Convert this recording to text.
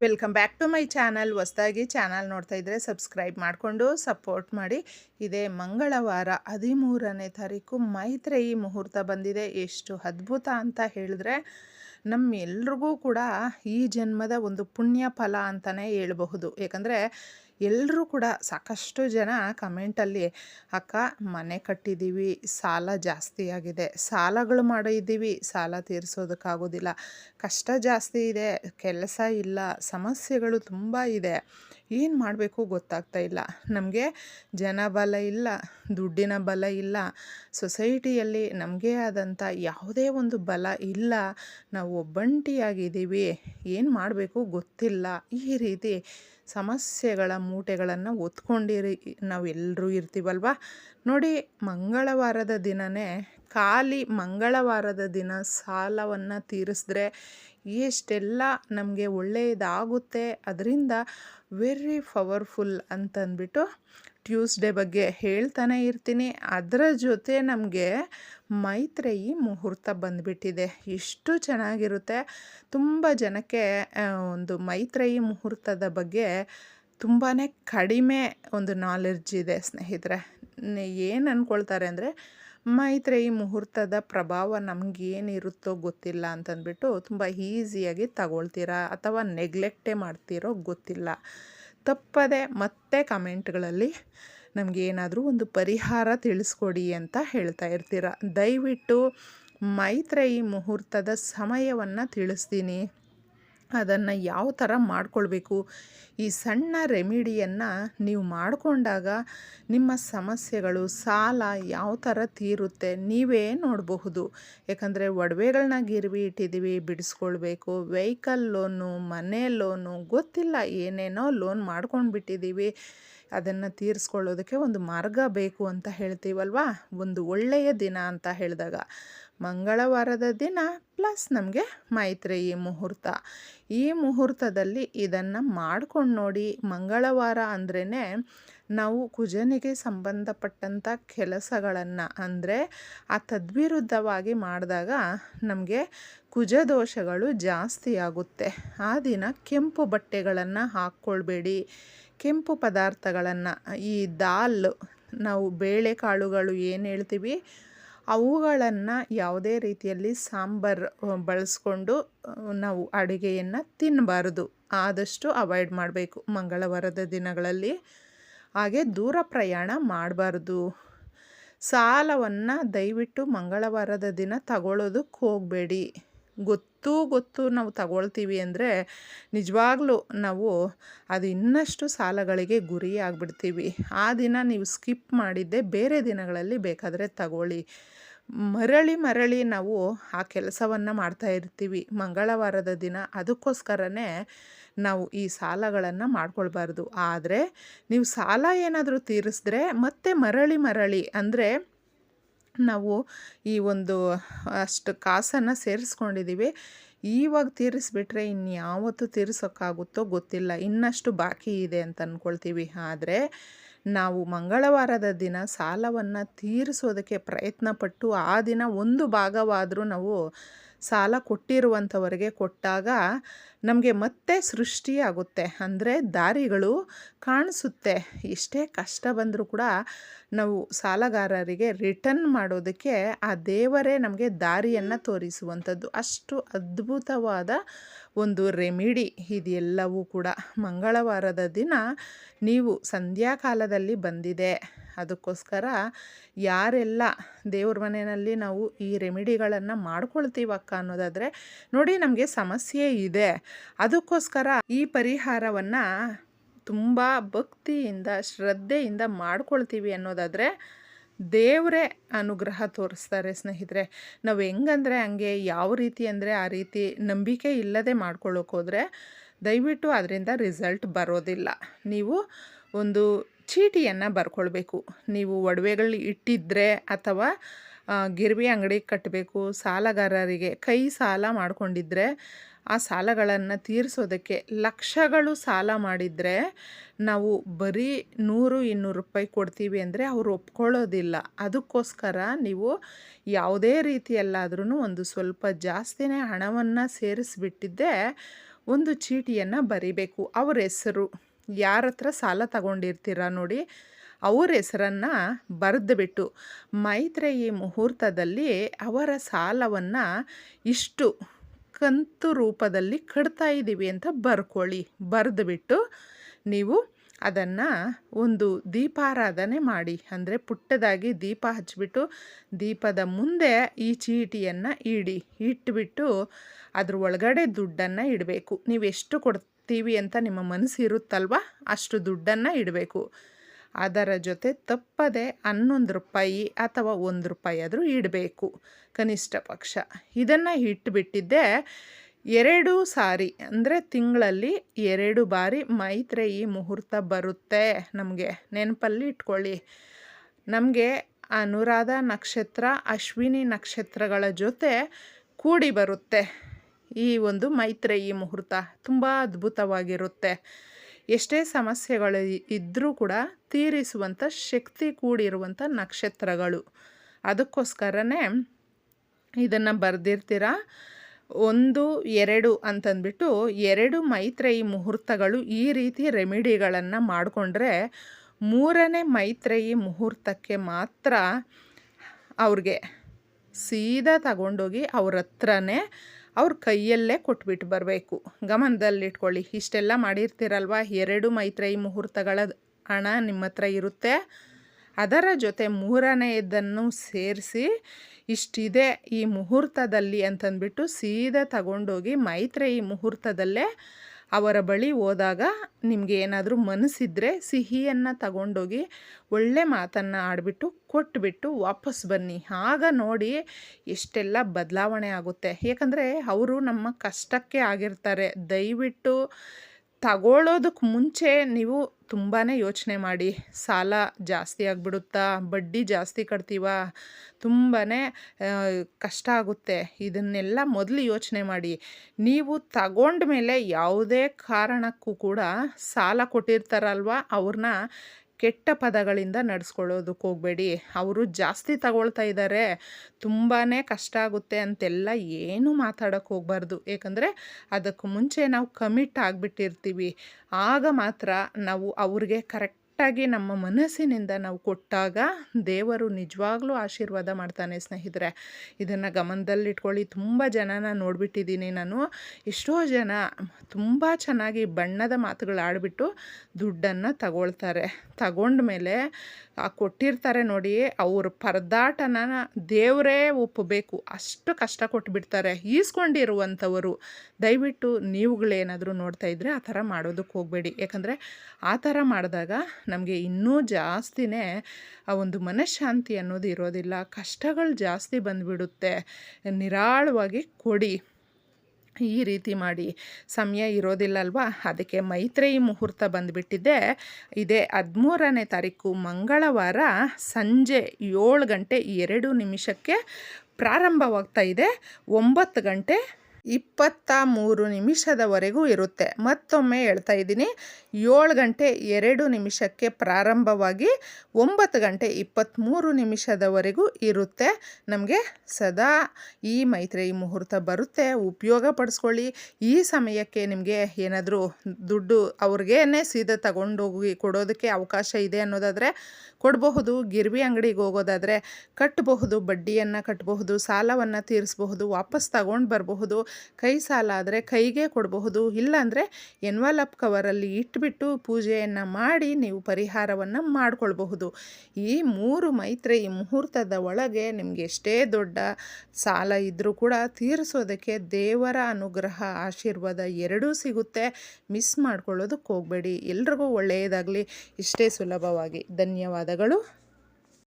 Welcome back to my channel. ಹೊಸ್ದಾಗಿ channel ನೋಡ್ತಾ ಇದ್ದರೆ ಸಬ್ಸ್ಕ್ರೈಬ್ ಮಾಡಿಕೊಂಡು ಸಪೋರ್ಟ್ ಮಾಡಿ. ಇದೇ ಮಂಗಳವಾರ ಹದಿಮೂರನೇ ತಾರೀಕು ಮೈತ್ರೇಯಿ ಮುಹೂರ್ತ ಬಂದಿದೆ. ಎಷ್ಟು ಅದ್ಭುತ ಅಂತ ಹೇಳಿದ್ರೆ ನಮ್ಮೆಲ್ರಿಗೂ ಕೂಡ ಈ ಜನ್ಮದ ಒಂದು ಪುಣ್ಯ ಫಲ ಅಂತಲೇ ಹೇಳಬಹುದು. ಏಕೆಂದರೆ ಎಲ್ಲರೂ ಕೂಡ ಸಾಕಷ್ಟು ಜನ ಕಮೆಂಟಲ್ಲಿ, ಅಕ್ಕ, ಮನೆ ಕಟ್ಟಿದ್ದೀವಿ, ಸಾಲ ಜಾಸ್ತಿ ಆಗಿದೆ, ಸಾಲಗಳು ಮಾಡಿದ್ದೀವಿ, ಸಾಲ ತೀರಿಸೋದಕ್ಕಾಗೋದಿಲ್ಲ, ಕಷ್ಟ ಜಾಸ್ತಿ ಇದೆ, ಕೆಲಸ ಇಲ್ಲ, ಸಮಸ್ಯೆಗಳು ತುಂಬ ಇದೆ, ಏನು ಮಾಡಬೇಕು ಗೊತ್ತಾಗ್ತಾ ಇಲ್ಲ, ನಮಗೆ ಜನ ಬಲ ಇಲ್ಲ, ದುಡ್ಡಿನ ಬಲ ಇಲ್ಲ, ಸೊಸೈಟಿಯಲ್ಲಿ ನಮಗೆ ಆದಂಥ ಯಾವುದೇ ಒಂದು ಬಲ ಇಲ್ಲ, ನಾವು ಒಬ್ಬಂಟಿಯಾಗಿದ್ದೀವಿ, ಏನು ಮಾಡಬೇಕು ಗೊತ್ತಿಲ್ಲ, ಈ ರೀತಿ ಸಮಸ್ಯೆಗಳ ಮೂಟೆಗಳನ್ನು ಹೊತ್ಕೊಂಡಿರಿ ನಾವೆಲ್ಲರೂ ಇರ್ತೀವಲ್ವ? ನೋಡಿ ಮಂಗಳವಾರದ ದಿನವೇ ಖಾಲಿ ಮಂಗಳವಾರದ ದಿನ ಸಾಲವನ್ನು ತೀರಿಸಿದ್ರೆ ಎಷ್ಟೆಲ್ಲ ನಮಗೆ ಒಳ್ಳೆಯದಾಗುತ್ತೆ ಅದರಿಂದ ವೆರಿ ಪವರ್ಫುಲ್ ಅಂತಂದ್ಬಿಟ್ಟು ಟ್ಯೂಸ್ಡೇ ಬಗ್ಗೆ ಹೇಳ್ತಾನೆ ಇರ್ತೀನಿ. ಅದರ ಜೊತೆ ನಮಗೆ ಮೈತ್ರೇಯಿ ಮುಹೂರ್ತ ಬಂದುಬಿಟ್ಟಿದೆ. ಎಷ್ಟು ಚೆನ್ನಾಗಿರುತ್ತೆ. ತುಂಬ ಜನಕ್ಕೆ ಒಂದು ಮೈತ್ರೇಯಿ ಮುಹೂರ್ತದ ಬಗ್ಗೆ ತುಂಬಾ ಕಡಿಮೆ ಒಂದು ನಾಲೆಡ್ಜ್ ಇದೆ ಸ್ನೇಹಿತರೆ. ಏನು ಅಂದ್ಕೊಳ್ತಾರೆ ಅಂದರೆ ಮೈತ್ರೇಯಿ ಮುಹೂರ್ತದ ಪ್ರಭಾವ ನಮಗೇನಿರುತ್ತೋ ಗೊತ್ತಿಲ್ಲ ಅಂತಂದ್ಬಿಟ್ಟು ತುಂಬ ಈಸಿಯಾಗಿ ತಗೊಳ್ತೀರಾ ಅಥವಾ ನೆಗ್ಲೆಕ್ಟೇ ಮಾಡ್ತೀರೋ ಗೊತ್ತಿಲ್ಲ. ತಪ್ಪದೆ ಮತ್ತೆ ಕಮೆಂಟ್ಗಳಲ್ಲಿ ನಮಗೇನಾದರೂ ಒಂದು ಪರಿಹಾರ ತಿಳಿಸ್ಕೊಡಿ ಅಂತ ಹೇಳ್ತಾ ಇರ್ತೀರ. ದಯವಿಟ್ಟು ಮೈತ್ರೇಯಿ ಮುಹೂರ್ತದ ಸಮಯವನ್ನು ತಿಳಿಸ್ತೀನಿ. ಅದನ್ನು ಯಾವ ಥರ ಮಾಡಿಕೊಳ್ಬೇಕು? ಈ ಸಣ್ಣ ರೆಮಿಡಿಯನ್ನು ನೀವು ಮಾಡಿಕೊಂಡಾಗ ನಿಮ್ಮ ಸಮಸ್ಯೆಗಳು, ಸಾಲ ಯಾವ ಥರ ತೀರುತ್ತೆ ನೀವೇ ನೋಡಬಹುದು. ಯಾಕಂದರೆ ಒಡವೆಗಳನ್ನ ಗಿರ್ವಿ ಇಟ್ಟಿದ್ದೀವಿ ಬಿಡಿಸ್ಕೊಳ್ಬೇಕು. ವೆಹಿಕಲ್ ಲೋನು, ಮನೆ ಲೋನು, ಗೊತ್ತಿಲ್ಲ ಏನೇನೋ ಲೋನ್ ಮಾಡ್ಕೊಂಡು ಬಿಟ್ಟಿದ್ದೀವಿ ಅದನ್ನು ತೀರಿಸ್ಕೊಳ್ಳೋದಕ್ಕೆ ಒಂದು ಮಾರ್ಗ ಬೇಕು ಅಂತ ಹೇಳ್ತೀವಲ್ವಾ? ಒಂದು ಒಳ್ಳೆಯ ದಿನ ಅಂತ ಹೇಳಿದಾಗ. ಮಂಗಳವಾರದ ದಿನ ಪ್ಲಸ್ ನಮಗೆ ಮೈತ್ರೇಯಿ ಮುಹೂರ್ತ. ಈ ಮುಹೂರ್ತದಲ್ಲಿ ಇದನ್ನು ಮಾಡ್ಕೊಂಡು ನೋಡಿ ಮಂಗಳವಾರ ಅಂದ್ರೇ ನಾವು ಕುಜನಿಗೆ ಸಂಬಂಧಪಟ್ಟಂಥ ಕೆಲಸಗಳನ್ನು ಅಂದರೆ ಆ ತದ್ವಿರುದ್ಧವಾಗಿ ಮಾಡಿದಾಗ ನಮಗೆ ಕುಜದೋಷಗಳು ಜಾಸ್ತಿ ಆಗುತ್ತೆ. ಆ ದಿನ ಕೆಂಪು ಬಟ್ಟೆಗಳನ್ನು ಹಾಕ್ಕೊಳ್ಬೇಡಿ. ಕೆಂಪು ಪದಾರ್ಥಗಳನ್ನು, ಈ ದಾಲ್, ನಾವು ಬೇಳೆಕಾಳುಗಳು ಏನು ಹೇಳ್ತೀವಿ? ಅವುಗಳನ್ನು ಯಾವುದೇ ರೀತಿಯಲ್ಲಿ ಸಾಂಬಾರು ಬಳಸ್ಕೊಂಡು ನಾವು ಅಡುಗೆಯನ್ನು ತಿನ್ನಬಾರ್ದು ಆದಷ್ಟು ಅವಾಯ್ಡ್ ಮಾಡಬೇಕು. ಮಂಗಳವಾರದ ದಿನಗಳಲ್ಲಿ ಹಾಗೆ ದೂರ ಪ್ರಯಾಣ ಮಾಡಬಾರ್ದು. ಸಾಲವನ್ನು ದಯವಿಟ್ಟು ಮಂಗಳವಾರದ ದಿನ ತಗೊಳ್ಳೋದಕ್ಕೆ ಹೋಗಬೇಡಿ. ಗೊತ್ತು ಗೊತ್ತು ನಾವು ತಗೊಳ್ತೀವಿ ಅಂದರೆ ನಿಜವಾಗ್ಲೂ ನಾವು ಅದು ಇನ್ನಷ್ಟು ಸಾಲಗಳಿಗೆ ಗುರಿ ಆಗಿಬಿಡ್ತೀವಿ ಆ ದಿನ ನೀವು ಸ್ಕಿಪ್ ಮಾಡಿದ್ದೆ ಬೇರೆ ದಿನಗಳಲ್ಲಿ ಬೇಕಾದರೆ ತಗೊಳ್ಳಿ. ಮರಳಿ ಮರಳಿ ನಾವು ಆ ಕೆಲಸವನ್ನು ಮಾಡ್ತಾ ಇರ್ತೀವಿ. ಮಂಗಳವಾರದ ದಿನ ಅದಕ್ಕೋಸ್ಕರನೇ ನಾವು ಈ ಸಾಲಗಳನ್ನು ಮಾಡ್ಕೊಳ್ಬಾರ್ದು. ಆದರೆ ನೀವು ಸಾಲ ಏನಾದರೂ ತೀರಿಸಿದ್ರೆ ಮತ್ತೆ ಮರಳಿ ಮರಳಿ ಅಂದರೆ ನಾವು ಈ ಒಂದು ಅಷ್ಟು ಕಾಸನ್ನು ಸೇರಿಸ್ಕೊಂಡಿದ್ದೀವಿ ಈವಾಗ ತೀರಿಸ್ಬಿಟ್ರೆ ಇನ್ಯಾವತ್ತೂ ತೀರಿಸೋಕ್ಕಾಗುತ್ತೋ ಗೊತ್ತಿಲ್ಲ. ಇನ್ನಷ್ಟು ಬಾಕಿ ಇದೆ ಅಂತ ಅಂದ್ಕೊಳ್ತೀವಿ ಆದರೆ ನಾವು ಮಂಗಳವಾರದ ದಿನ ಸಾಲವನ್ನು ತೀರಿಸೋದಕ್ಕೆ ಪ್ರಯತ್ನಪಟ್ಟು ಆ ದಿನ ಒಂದು ಭಾಗವಾದರೂ ನಾವು ಸಾಲ ಕೊಟ್ಟಿರುವಂಥವರಿಗೆ ಕೊಟ್ಟಾಗ ನಮಗೆ ಮತ್ತೆ ಸೃಷ್ಟಿಯಾಗುತ್ತೆ ಅಂದರೆ ದಾರಿಗಳು ಕಾಣಿಸುತ್ತೆ. ಎಷ್ಟೇ ಕಷ್ಟ ಬಂದರೂ ಕೂಡ ನಾವು ಸಾಲಗಾರರಿಗೆ ರಿಟರ್ನ್ ಮಾಡೋದಕ್ಕೆ ಆ ದೇವರೇ ನಮಗೆ ದಾರಿಯನ್ನು ತೋರಿಸುವಂಥದ್ದು. ಅಷ್ಟು ಅದ್ಭುತವಾದ ಒಂದು ರೆಮಿಡಿ ಇದೆಲ್ಲವೂ ಕೂಡ. ಮಂಗಳವಾರದ ದಿನ ನೀವು ಸಂಧ್ಯಾಕಾಲದಲ್ಲಿ ಬಂದಿದೆ. ಅದಕ್ಕೋಸ್ಕರ ಯಾರೆಲ್ಲ ದೇವ್ರ ಮನೆಯಲ್ಲಿ ನಾವು ಈ ರೆಮಿಡಿಗಳನ್ನು ಮಾಡ್ಕೊಳ್ತೀವಕ್ಕ ಅನ್ನೋದಾದರೆ ನೋಡಿ ನಮಗೆ ಸಮಸ್ಯೆ ಇದೆ. ಅದಕ್ಕೋಸ್ಕರ ಈ ಪರಿಹಾರವನ್ನು ತುಂಬ ಭಕ್ತಿಯಿಂದ, ಶ್ರದ್ಧೆಯಿಂದ ಮಾಡ್ಕೊಳ್ತೀವಿ ಅನ್ನೋದಾದರೆ ದೇವರೇ ಅನುಗ್ರಹ ತೋರಿಸ್ತಾರೆ ಸ್ನೇಹಿತರೆ. ನಾವು ಹೆಂಗಂದರೆ ಹಂಗೆ ಯಾವ ರೀತಿ ಅಂದರೆ ಆ ರೀತಿ ನಂಬಿಕೆ ಇಲ್ಲದೆ ಮಾಡ್ಕೊಳ್ಳೋಕೆ ಹೋದರೆ ದಯವಿಟ್ಟು ಅದರಿಂದ ರಿಸಲ್ಟ್ ಬರೋದಿಲ್ಲ. ನೀವು ಒಂದು ಚೀಟಿಯನ್ನು ಬರ್ಕೊಳ್ಬೇಕು. ನೀವು ಒಡವೆಗಳು ಇಟ್ಟಿದ್ದರೆ ಅಥವಾ ಗಿರ್ವಿ ಅಂಗಡಿಗೆ ಕಟ್ಟಬೇಕು ಸಾಲಗಾರರಿಗೆ ಕೈ ಸಾಲ ಮಾಡಿಕೊಂಡಿದ್ರೆ ಆ ಸಾಲಗಳನ್ನು ತೀರಿಸೋದಕ್ಕೆ ಲಕ್ಷಗಳು ಸಾಲ ಮಾಡಿದರೆ ನಾವು ಬರೀ ನೂರು ಇನ್ನೂರು ರೂಪಾಯಿ ಕೊಡ್ತೀವಿ ಅಂದರೆ ಅವರು ಒಪ್ಕೊಳ್ಳೋದಿಲ್ಲ. ಅದಕ್ಕೋಸ್ಕರ ನೀವು ಯಾವುದೇ ರೀತಿಯಲ್ಲಾದ್ರೂ ಒಂದು ಸ್ವಲ್ಪ ಜಾಸ್ತಿನೇ ಹಣವನ್ನು ಸೇರಿಸಿಬಿಟ್ಟಿದ್ದೆ ಒಂದು ಚೀಟಿಯನ್ನು ಬರಿಬೇಕು. ಅವ್ರ ಹೆಸರು ಯಾರ ಹತ್ರ ಸಾಲ ತಗೊಂಡಿರ್ತೀರ ನೋಡಿ, ಅವ್ರ ಹೆಸರನ್ನು ಬರೆದುಬಿಟ್ಟು ಮೈತ್ರೇಯಿ ಮುಹೂರ್ತದಲ್ಲಿ ಅವರ ಸಾಲವನ್ನು ಇಷ್ಟು ಕಂತು ರೂಪದಲ್ಲಿ ಕಟ್ತಾ ಇದ್ದೀವಿ ಅಂತ ಬರ್ಕೊಳ್ಳಿ. ಬರೆದುಬಿಟ್ಟು ನೀವು ಅದನ್ನು ಒಂದು ದೀಪಾರಾಧನೆ ಮಾಡಿ, ಅಂದರೆ ಪುಟ್ಟದಾಗಿ ದೀಪ ಹಚ್ಚಿಬಿಟ್ಟು ದೀಪದ ಮುಂದೆ ಈ ಚೀಟಿಯನ್ನು ಇಡಿ, ಇಟ್ಬಿಟ್ಟು ಅದ್ರ ಒಳಗಡೆ ದುಡ್ಡನ್ನು ಇಡಬೇಕು. ನೀವು ಎಷ್ಟು ಕೊಡ್ತೀವಿ ಅಂತ ನಿಮ್ಮ ಮನಸ್ಸು ಇರುತ್ತಲ್ವ ಅಷ್ಟು ದುಡ್ಡನ್ನು ಇಡಬೇಕು. ಅದರ ಜೊತೆ ತಪ್ಪದೆ ಹನ್ನೊಂದು ರೂಪಾಯಿ ಅಥವಾ ಒಂದು ರೂಪಾಯಿ ಆದರೂ ಇಡಬೇಕು, ಕನಿಷ್ಠ ಪಕ್ಷ. ಇದನ್ನು ಇಟ್ಬಿಟ್ಟಿದ್ದೆ ಎರಡು ಸಾರಿ, ಅಂದರೆ ತಿಂಗಳಲ್ಲಿ ಎರಡು ಬಾರಿ ಮೈತ್ರೇಯಿ ಮುಹೂರ್ತ ಬರುತ್ತೆ ನಮಗೆ. ನೆನಪಲ್ಲಿ ಇಟ್ಕೊಳ್ಳಿ. ನಮಗೆ ಅನುರಾಧ ನಕ್ಷತ್ರ, ಅಶ್ವಿನಿ ನಕ್ಷತ್ರಗಳ ಜೊತೆ ಕೂಡಿ ಬರುತ್ತೆ. ಈ ಒಂದು ಮೈತ್ರೇಯಿ ಮುಹೂರ್ತ ತುಂಬ ಅದ್ಭುತವಾಗಿರುತ್ತೆ. ಎಷ್ಟೇ ಸಮಸ್ಯೆಗಳು ಇದ್ದರೂ ಕೂಡ ತೀರಿಸುವಂಥ ಶಕ್ತಿ ಕೂಡಿರುವಂಥ ನಕ್ಷತ್ರಗಳು. ಅದಕ್ಕೋಸ್ಕರನೇ ಇದನ್ನು ಬರೆದಿರ್ತೀರ? ಒಂದು, ಎರಡು ಅಂತಂದ್ಬಿಟ್ಟು ಎರಡು ಮೈತ್ರೇಯಿ ಮುಹೂರ್ತಗಳು ಈ ರೀತಿ ರೆಮಿಡಿಗಳನ್ನು ಮಾಡಿಕೊಂಡ್ರೆ ಮೂರನೇ ಮೈತ್ರೇಯಿ ಮುಹೂರ್ತಕ್ಕೆ ಮಾತ್ರ ಅವ್ರಿಗೆ ಸೀದಾ ತಗೊಂಡೋಗಿ ಅವ್ರ ಹತ್ರನೇ ಅವ್ರ ಕೈಯಲ್ಲೇ ಕೊಟ್ಬಿಟ್ಟು ಬರಬೇಕು. ಗಮನದಲ್ಲಿಟ್ಕೊಳ್ಳಿ, ಇಷ್ಟೆಲ್ಲ ಮಾಡಿರ್ತೀರಲ್ವ? ಎರಡು ಮೈತ್ರೇಯಿ ಮುಹೂರ್ತಗಳ ಹಣ ನಿಮ್ಮ ಹತ್ರ ಇರುತ್ತೆ. ಅದರ ಜೊತೆ ಮೂರನೆಯದನ್ನು ಸೇರಿಸಿ, ಇಷ್ಟಿದೆ ಈ ಮುಹೂರ್ತದಲ್ಲಿ ಅಂತಂದ್ಬಿಟ್ಟು ಸೀದಾ ತಗೊಂಡೋಗಿ ಮೈತ್ರೇಯಿ ಮುಹೂರ್ತದಲ್ಲೇ ಅವರ ಬಳಿ ಹೋದಾಗ ನಿಮಗೆ ಏನಾದರೂ ಮನಸ್ಸಿದ್ರೆ ಸಿಹಿಯನ್ನು ತಗೊಂಡೋಗಿ ಒಳ್ಳೆ ಮಾತನ್ನು ಆಡಿಬಿಟ್ಟು ಕೊಟ್ಬಿಟ್ಟು ವಾಪಸ್ ಬನ್ನಿ. ಆಗ ನೋಡಿ ಎಷ್ಟೆಲ್ಲ ಬದಲಾವಣೆ ಆಗುತ್ತೆ. ಏಕೆಂದರೆ ಅವರು ನಮ್ಮ ಕಷ್ಟಕ್ಕೆ ಆಗಿರ್ತಾರೆ. ದಯವಿಟ್ಟು ತಗೊಳ್ಳೋದಕ್ಕೆ ಮುಂಚೆ ನೀವು ತುಂಬಾ ಯೋಚನೆ ಮಾಡಿ, ಸಾಲ ಜಾಸ್ತಿ ಆಗಿಬಿಡುತ್ತಾ, ಬಡ್ಡಿ ಜಾಸ್ತಿ ಕಟ್ತೀವ? ತುಂಬಾ ಕಷ್ಟ ಆಗುತ್ತೆ. ಇದನ್ನೆಲ್ಲ ಮೊದಲು ಯೋಚನೆ ಮಾಡಿ. ನೀವು ತಗೊಂಡ ಮೇಲೆ ಯಾವುದೇ ಕಾರಣಕ್ಕೂ ಕೂಡ ಸಾಲ ಕೊಟ್ಟಿರ್ತಾರಲ್ವ ಅವ್ರನ್ನ ಕೆಟ್ಟ ಪದಗಳಿಂದ ನಡೆಸ್ಕೊಳ್ಳೋದಕ್ಕೆ ಹೋಗಬೇಡಿ. ಅವರು ಜಾಸ್ತಿ ತಗೊಳ್ತಾ ಇದ್ದಾರೆ. ತುಂಬಾ ಕಷ್ಟ ಆಗುತ್ತೆ ಅಂತೆಲ್ಲ ಏನು ಮಾತಾಡೋಕ್ಕೆ ಹೋಗಬಾರ್ದು. ಏಕೆಂದರೆ ಅದಕ್ಕೆ ಮುಂಚೆ ನಾವು ಕಮಿಟ್ ಆಗಿಬಿಟ್ಟಿರ್ತೀವಿ. ಆಗ ಮಾತ್ರ ನಾವು ಅವ್ರಿಗೆ ಕರೆಕ್ಟ್ ಕರೆಕ್ಟಾಗಿ ನಮ್ಮ ಮನಸ್ಸಿನಿಂದ ನಾವು ಕೊಟ್ಟಾಗ ದೇವರು ನಿಜವಾಗ್ಲೂ ಆಶೀರ್ವಾದ ಮಾಡ್ತಾನೆ ಸ್ನೇಹಿತರೆ. ಇದನ್ನು ಗಮನದಲ್ಲಿಟ್ಕೊಳ್ಳಿ. ತುಂಬ ಜನನ ನೋಡಿಬಿಟ್ಟಿದ್ದೀನಿ ನಾನು. ಎಷ್ಟೋ ಜನ ತುಂಬ ಚೆನ್ನಾಗಿ ಬಣ್ಣದ ಮಾತುಗಳು ಆಡಿಬಿಟ್ಟು ದುಡ್ಡನ್ನು ತಗೊಳ್ತಾರೆ. ತಗೊಂಡ್ಮೇಲೆ ಕೊಟ್ಟಿರ್ತಾರೆ ನೋಡಿ, ಅವ್ರ ಪರದಾಟನ ದೇವರೇ ಒಪ್ಪಬೇಕು. ಅಷ್ಟು ಕಷ್ಟ ಕೊಟ್ಬಿಡ್ತಾರೆ. ಈಸ್ಕೊಂಡಿರುವಂಥವರು, ದಯವಿಟ್ಟು ನೀವುಗಳೇನಾದರೂ ನೋಡ್ತಾ ಇದ್ದರೆ ಆ ಥರ ಮಾಡೋದಕ್ಕೆ ಹೋಗಬೇಡಿ. ಯಾಕಂದರೆ ಆ ಥರ ಮಾಡಿದಾಗ ನಮಗೆ ಇನ್ನೂ ಜಾಸ್ತಿನೇ ಆ ಒಂದು ಮನಃಶಾಂತಿ ಅನ್ನೋದು ಇರೋದಿಲ್ಲ. ಕಷ್ಟಗಳು ಜಾಸ್ತಿ ಬಂದುಬಿಡುತ್ತೆ. ನಿರಾಳವಾಗಿ ಕೊಡಿ. ಈ ರೀತಿ ಮಾಡಿ. ಸಮಯ ಇರೋದಿಲ್ಲ ಅಲ್ವಾ? ಅದಕ್ಕೆ ಮೈತ್ರೇಯಿ ಮುಹೂರ್ತ ಬಂದುಬಿಟ್ಟಿದ್ದೆ ಇದೇ ಹದಿಮೂರನೇ ತಾರೀಕು ಮಂಗಳವಾರ ಸಂಜೆ ಏಳು ಗಂಟೆ ಎರಡು ನಿಮಿಷಕ್ಕೆ ಪ್ರಾರಂಭವಾಗ್ತಾ ಇದೆ. ಒಂಬತ್ತು ಗಂಟೆ ಇಪ್ಪತ್ತ ಮೂರು ನಿಮಿಷದವರೆಗೂ ಇರುತ್ತೆ. ಮತ್ತೊಮ್ಮೆ ಹೇಳ್ತಾ ಇದ್ದೀನಿ. ಏಳು ಗಂಟೆ ಎರಡು ನಿಮಿಷಕ್ಕೆ ಪ್ರಾರಂಭವಾಗಿ ಒಂಬತ್ತು ಗಂಟೆ ಇಪ್ಪತ್ತ್ಮೂರು ನಿಮಿಷದವರೆಗೂ ಇರುತ್ತೆ. ನಮಗೆ ಸದಾ ಈ ಮೈತ್ರಿ ಮುಹೂರ್ತ ಬರುತ್ತೆ. ಉಪಯೋಗ ಪಡಿಸ್ಕೊಳ್ಳಿ. ಈ ಸಮಯಕ್ಕೆ ನಿಮಗೆ ಏನಾದರೂ ದುಡ್ಡು ಅವ್ರಿಗೇನೆ ಸೀದಾ ತಗೊಂಡೋಗಿ ಕೊಡೋದಕ್ಕೆ ಅವಕಾಶ ಇದೆ ಅನ್ನೋದಾದರೆ ಕೊಡಬಹುದು. ಗಿರ್ವಿ ಅಂಗಡಿಗೆ ಹೋಗೋದಾದರೆ ಕಟ್ಟಬಹುದು ಬಡ್ಡಿಯನ್ನು ಕಟ್ಟಬಹುದು ಸಾಲವನ್ನು ತೀರಿಸಬಹುದು. ವಾಪಸ್ ತಗೊಂಡು ಬರಬಹುದು. ಕೈ ಸಾಲ ಆದರೆ ಕೈಗೆ ಕೊಡಬಹುದು. ಇಲ್ಲಾಂದರೆ ಎನ್ವಲಪ್ ಕವರಲ್ಲಿ ಇಟ್ಬಿಟ್ಟು ಪೂಜೆಯನ್ನು ಮಾಡಿ ನೀವು ಪರಿಹಾರವನ್ನು ಮಾಡಿಕೊಳ್ಬಹುದು. ಈ ಮೂರು ಮೈತ್ರಿ ಈ ಮುಹೂರ್ತದ ಒಳಗೆ ನಿಮಗೆ ಎಷ್ಟೇ ದೊಡ್ಡ ಸಾಲ ಇದ್ದರೂ ಕೂಡ ತೀರಿಸೋದಕ್ಕೆ ದೇವರ ಅನುಗ್ರಹ, ಆಶೀರ್ವಾದ ಎರಡೂ ಸಿಗುತ್ತೆ. ಮಿಸ್ ಮಾಡ್ಕೊಳ್ಳೋದಕ್ಕೆ ಹೋಗಬೇಡಿ. ಎಲ್ರಿಗೂ ಒಳ್ಳೆಯದಾಗಲಿ. ಇಷ್ಟೇ ಸುಲಭವಾಗಿ. ಧನ್ಯವಾದಗಳು.